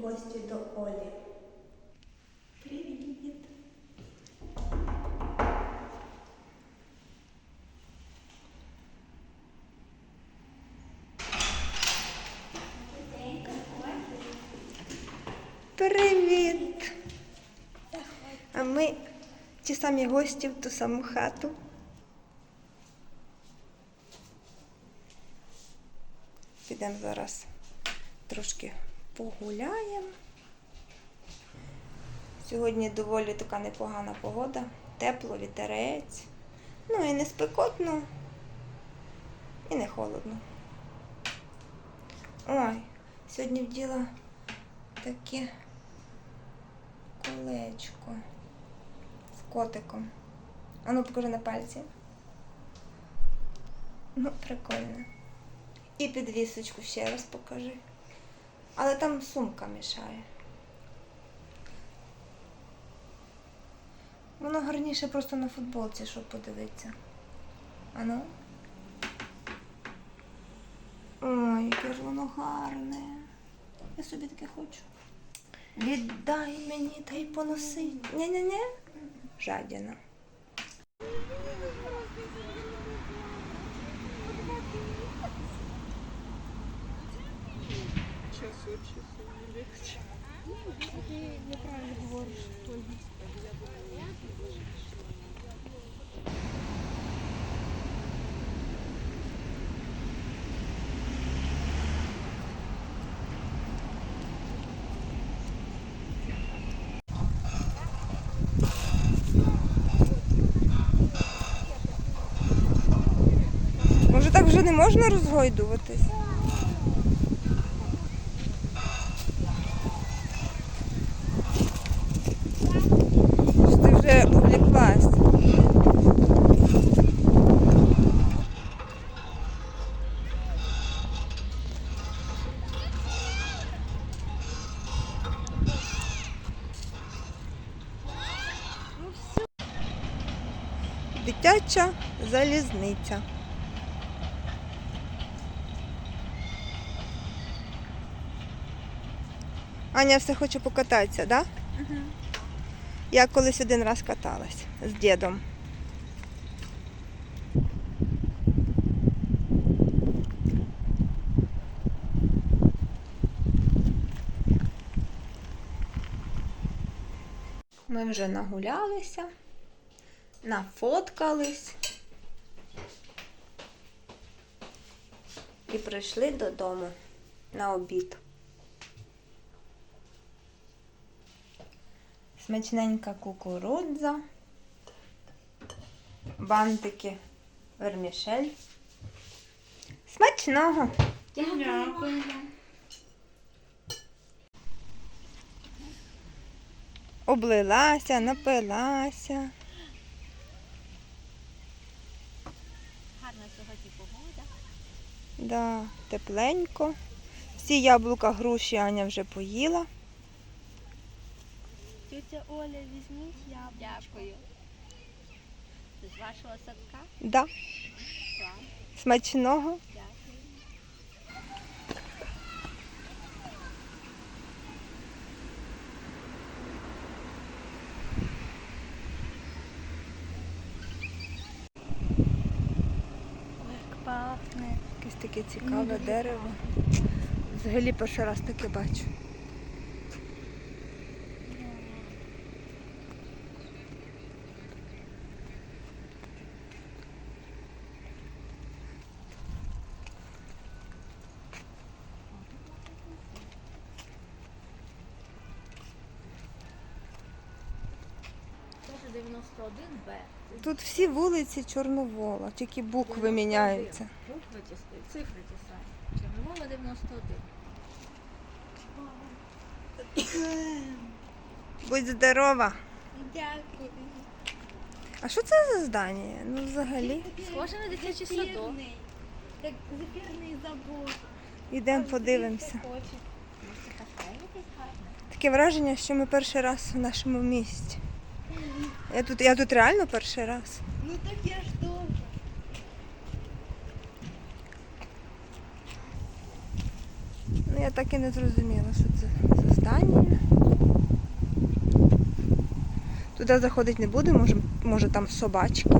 в гості до Олі. Привіт! Привіт! А ми ті самі гості в ту саму хату. Підемо зараз трошки погуляємо. Сьогодні доволі така непогана погода, тепло, вітерець. Ну і не спекотно, і не холодно. Ой, сьогодні вділа таке колечко з котиком. А ну покажи на пальці. Ну, прикольно. І підвісочку ще раз покажи. Але там сумка мішає. Воно гарніше просто на футболці, щоб подивитися. А ну. Ой, яке ж воно гарне. Я собі таке хочу. Віддай мені та й поноси. Ні-ні-ні. Жадіна. Ти неправильно говориш. Може так вже не можна розгойдуватись? Що ти вже увлеклась? Дитяча залізниця. Аня все хоче покататися, так? Да? Я колись один раз каталась з дідом. Ми вже нагулялися, нафоткались і прийшли додому на обід. Смачненька кукурудза, бантики вермішель. Смачного! Дякую. Облилася, напилася. Гарна сьогодні погода. Да, тепленько. Всі яблука, груші Аня вже поїла. Тетя Оля, візьміть яблучко. Дякую. З вашого садка? Да, Клас. смачного. Дякую. Ой, як пахне. Якесь таке цікаве дерево. Взагалі перший раз таке бачу. Теж 91Б. Тут всі вулиці Чорновола, тільки букви міняються. Букви ті цифри ті самі. Чорновола 91. Будь здорова! Дякую. А що це за здання? Ну взагалі. Схоже на дитячий садок. Як зефірний забор. Йдемо подивимося. Таке враження, що ми перший раз в нашому місті. Я тут, я тут реально перший раз. Ну так я ж добре. Ну Я так і не зрозуміла, що це за здання. Туди заходити не буду, може, може там собачки.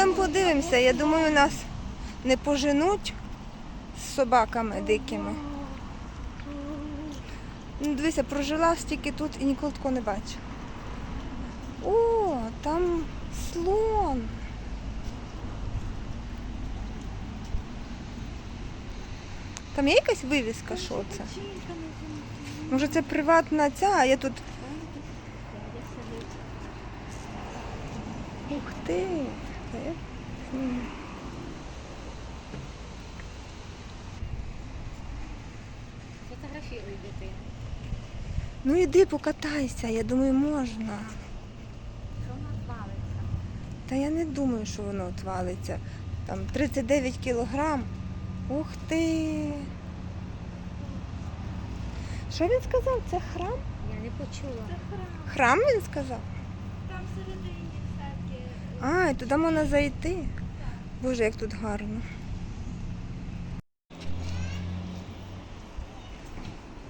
Йдемо подивимося. Я думаю, нас не поженуть з собаками дикими. Ну, дивися, прожила стільки тут і ніколи такого не бачила. О, там слон. Там є якась вивіска, що це? Може це приватна ця, а я тут. Ух ти! Та я- М. Фотографіруй дитину. Ну іди покатайся, я думаю, можна. Що вона звалиться? Та я не думаю, що воно отвалиться. Там 39 кілограм. Ух ти. Що він сказав? Це храм? Я не почула. Це Храм він сказав? Там всередині всякі. А, і туди можна зайти. Боже, як тут гарно.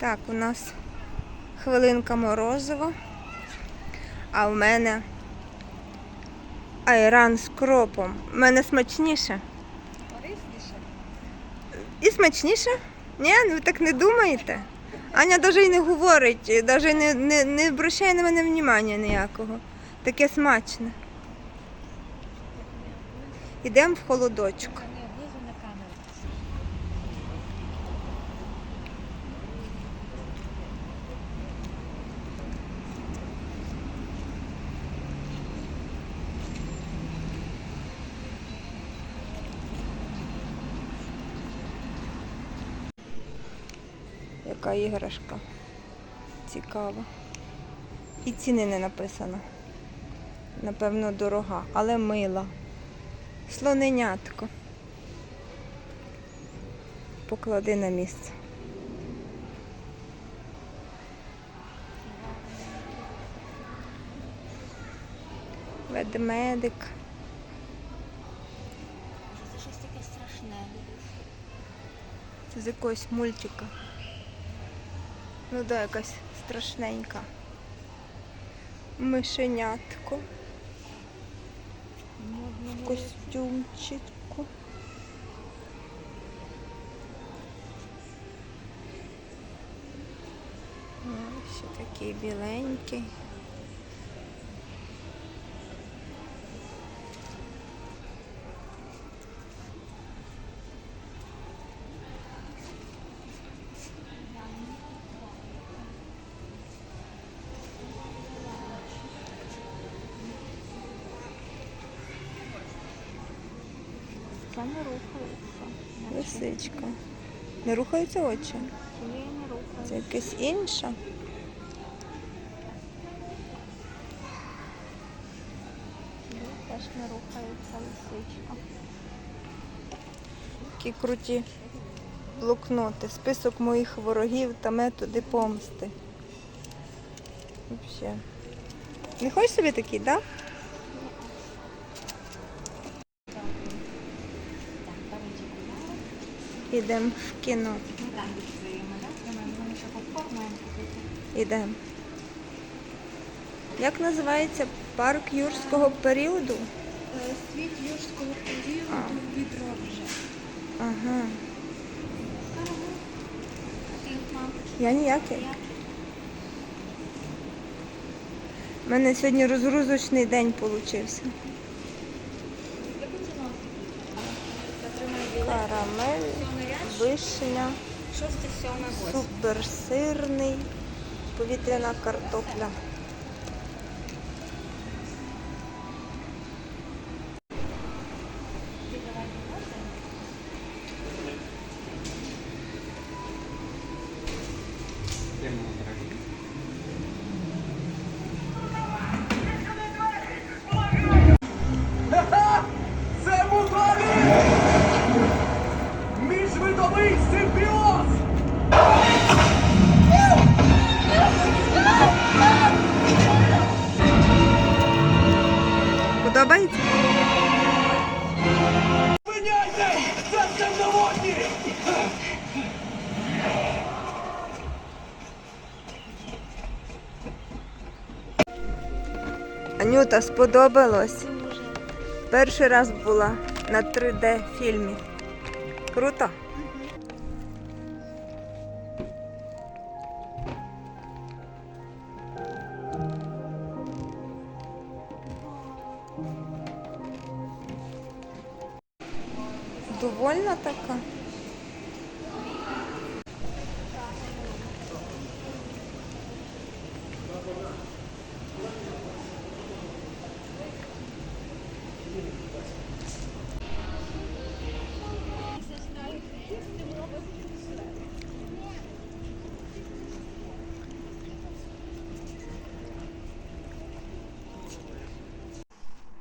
Так, у нас хвилинка морозива, а в мене айран з кропом. У мене смачніше. Корисніше? І смачніше? Ні, ну ви так не думаєте? Аня навіть не говорить, навіть не, не, не обращає на мене внимання ніякого. Таке смачне. Йдемо в холодочок. Не облизу на камеру. Яка іграшка. Цікава. І ціни не написано. Напевно, дорога, але мила. Слоненятко. Поклади на місце. Ведмедик. Це щось таке страшне. Це з якогось мультика. Ну да, якась страшненька. Мишенятко. В костюмчику. Ще такий біленький. Це не рухається. Лисичка. Не рухаються очі? Ні, не рухається. Це якесь інше. Теж не рухається лисичка. Які круті блокноти. Список моїх ворогів та методи помсти. Взагалі. Не хочеш собі такий, так? Да? Ідемо в кіно. Ідемо. Як називається парк юрського періоду? Е, Світ юрського періоду А. відро вже. Ага. Я ніякий. У мене сьогодні розгрузочний день получився. Карамель, вишня, суперсирний, повітряна картопля. Анюта, сподобалось. Перший раз була на 3D фільмі. Круто. Довольна така.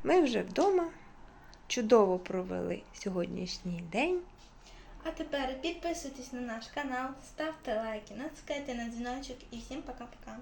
Ми вже вдома. Чудово провели сьогоднішній день. А тепер підписуйтесь на наш канал, ставте лайки, натискайте на дзвіночок і всім пока-пока.